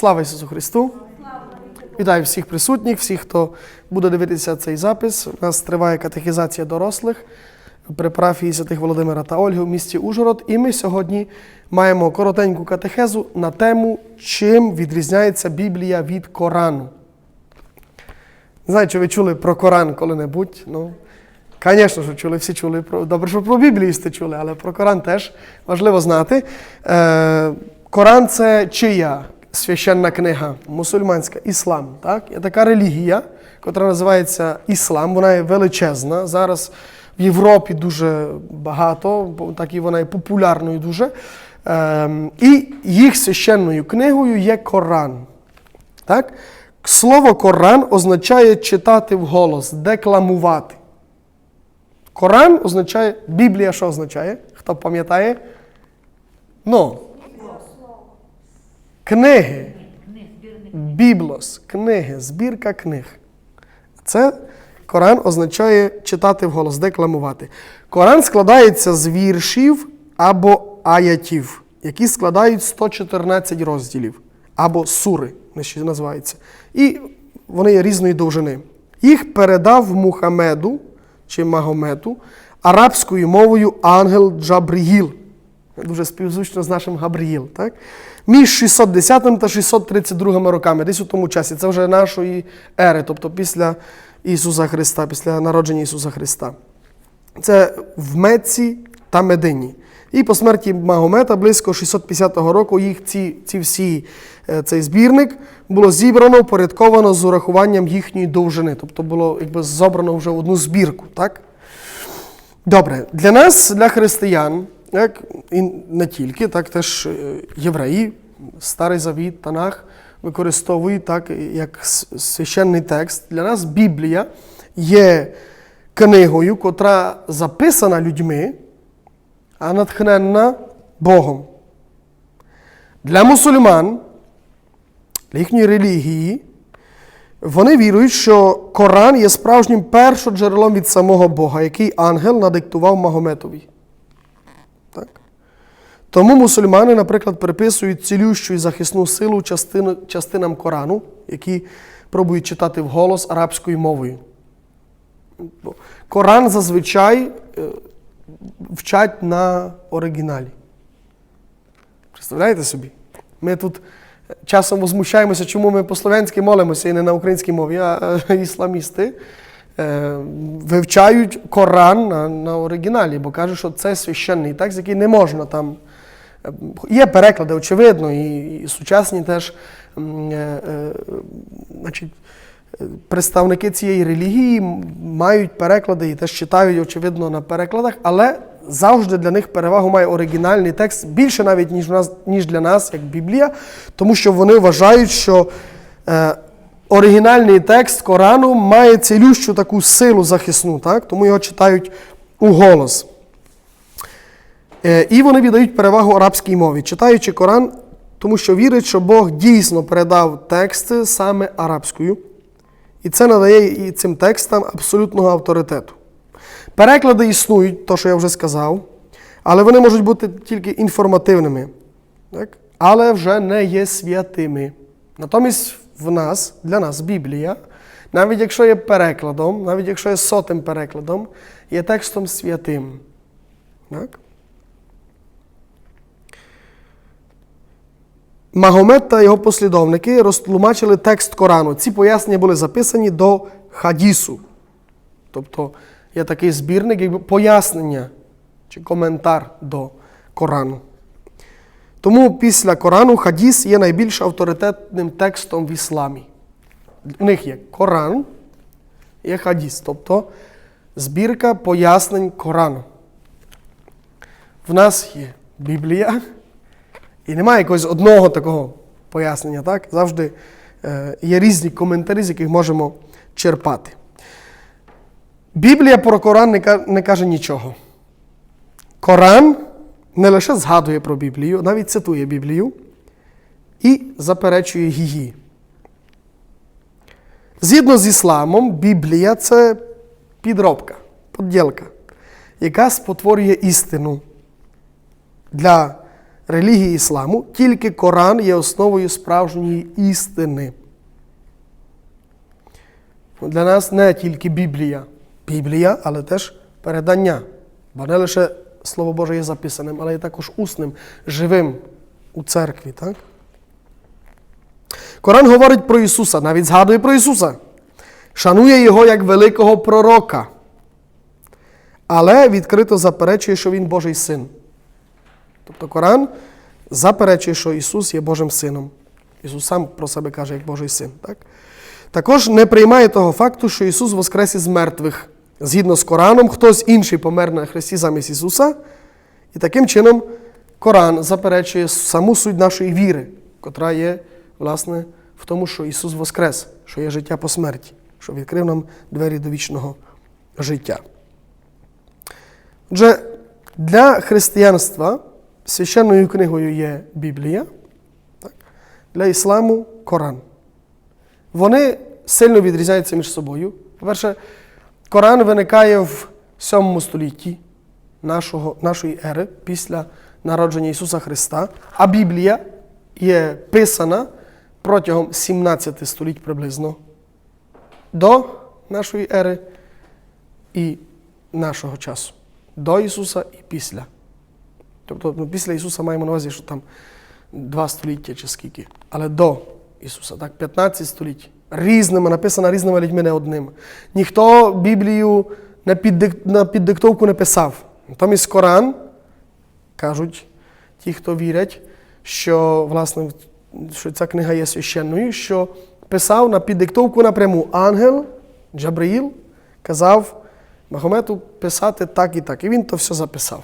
Слава Ісусу Христу! Вітаю всіх присутніх, всіх, хто буде дивитися цей запис. У нас триває катехізація дорослих при парафії святих Володимира та Ольги в місті Ужгород. І ми сьогодні маємо коротеньку катехезу на тему, чим відрізняється Біблія від Корану. Не знаю, чи ви чули про Коран коли-небудь. Ну, Звісно, що чули, всі чули добре, що про Біблію сте чули, але про Коран теж важливо знати. Е, Коран це чия священна книга, мусульманська, іслам. Так? Є така релігія, яка називається Іслам. Вона є величезна. Зараз в Європі дуже багато, так і вона є популярною дуже. Е, і їх священною книгою є Коран. Так? Слово Коран означає читати вголос, декламувати. Коран означає, Біблія що означає? Хто пам'ятає? Ну. Книги. Біблос, книги, збірка книг. Це Коран означає читати вголос, декламувати. Коран складається з віршів або аятів, які складають 114 розділів, або сури, вони ще називаються. І вони є різної довжини. Їх передав Мухаммеду чи Магомету арабською мовою ангел Джабріїл. Дуже співзвучно з нашим Габріїл. Так? Між 610 та 632 роками, десь у тому часі. Це вже нашої ери, тобто після Ісуса Христа, після народження Ісуса Христа. Це в Мецці та Медині. І по смерті Магомета близько 650 року їх ці, ці всі, е, цей збірник було зібрано, порядковано з урахуванням їхньої довжини. Тобто було якби зобрано вже одну збірку. Так? Добре, для нас, для християн, як і не тільки, так теж е, євреї, Старий Завіт, Танах використовують так, як священний текст. Для нас Біблія є книгою, котра записана людьми, а натхненна Богом. Для мусульман, для їхньої релігії, вони вірують, що Коран є справжнім першоджерелом від самого Бога, який ангел надиктував Магометові. Тому мусульмани, наприклад, приписують цілющу і захисну силу частинам Корану, які пробують читати вголос арабською мовою. Коран зазвичай е, вчать на оригіналі. Представляєте собі? Ми тут часом возмущаємося, чому ми по-слов'янськи молимося і не на українській мові, а е, ісламісти е, вивчають Коран на, на оригіналі, бо кажуть, що це священний текст, який не можна там. Е, Є переклади, очевидно, і, і сучасні теж е, е, значить, представники цієї релігії мають переклади і теж читають, очевидно, на перекладах, але завжди для них перевагу має оригінальний текст більше навіть, ніж, в нас, ніж для нас, як Біблія, тому що вони вважають, що оригінальний текст Корану має цілющу таку силу захисну, так? тому його читають у голос. Е, І вони віддають перевагу арабській мові, читаючи Коран, тому що вірять, що Бог дійсно передав тексти саме арабською, і це надає і цим текстам абсолютного авторитету. Переклади існують, то, що я вже сказав, але вони можуть бути тільки інформативними, так? але вже не є святими. Натомість в нас, для нас Біблія, навіть якщо є перекладом, навіть якщо є сотим перекладом, є текстом святим. Так? Магомед та його послідовники розтлумачили текст Корану. Ці пояснення були записані до хадісу. Тобто є такий збірник, якби пояснення чи коментар до Корану. Тому після Корану хадіс є найбільш авторитетним текстом в ісламі. У них є Коран, є хадіс, тобто збірка пояснень Корану. В нас є Біблія, і немає якогось одного такого пояснення, так? Завжди е, є різні коментарі, з яких можемо черпати. Біблія про Коран не, каже нічого. Коран не лише згадує про Біблію, навіть цитує Біблію і заперечує її. Згідно з ісламом, Біблія це підробка, поділка, яка спотворює істину для релігії ісламу, тільки Коран є основою справжньої істини. Для нас не тільки Біблія. Біблія, але теж передання. Бо не лише Слово Боже є записаним, але є також усним, живим у церкві. Так? Коран говорить про Ісуса, навіть згадує про Ісуса. Шанує Його як великого пророка. Але відкрито заперечує, що Він Божий син. Тобто Коран заперечує, що Ісус є Божим сином. Ісус сам про себе каже як Божий син. Так? Також не приймає того факту, що Ісус воскрес із мертвих. Згідно з Кораном, хтось інший помер на Христі замість Ісуса. І таким чином Коран заперечує саму суть нашої віри, котра є, власне, в тому, що Ісус воскрес, що є життя по смерті, що відкрив нам двері до вічного життя. Отже, для християнства священною книгою є Біблія, так? для ісламу Коран. Вони сильно відрізняються між собою. По-перше, Коран виникає в 7 столітті нашого, нашої ери після народження Ісуса Христа, а Біблія є писана протягом 17 століть приблизно до нашої ери і нашого часу. До Ісуса і після. Тобто ну, після Ісуса маємо на увазі, що там два століття чи скільки. Але до Ісуса, так, 15 століть. Різними, написана різними людьми, не одним. Ніхто Біблію на, піддик... на піддиктовку не писав. Натомість Коран, кажуть ті, хто вірять, що, власне, що ця книга є священною, що писав на піддиктовку напряму ангел Джабраїл казав Магомету писати так і так. І він то все записав.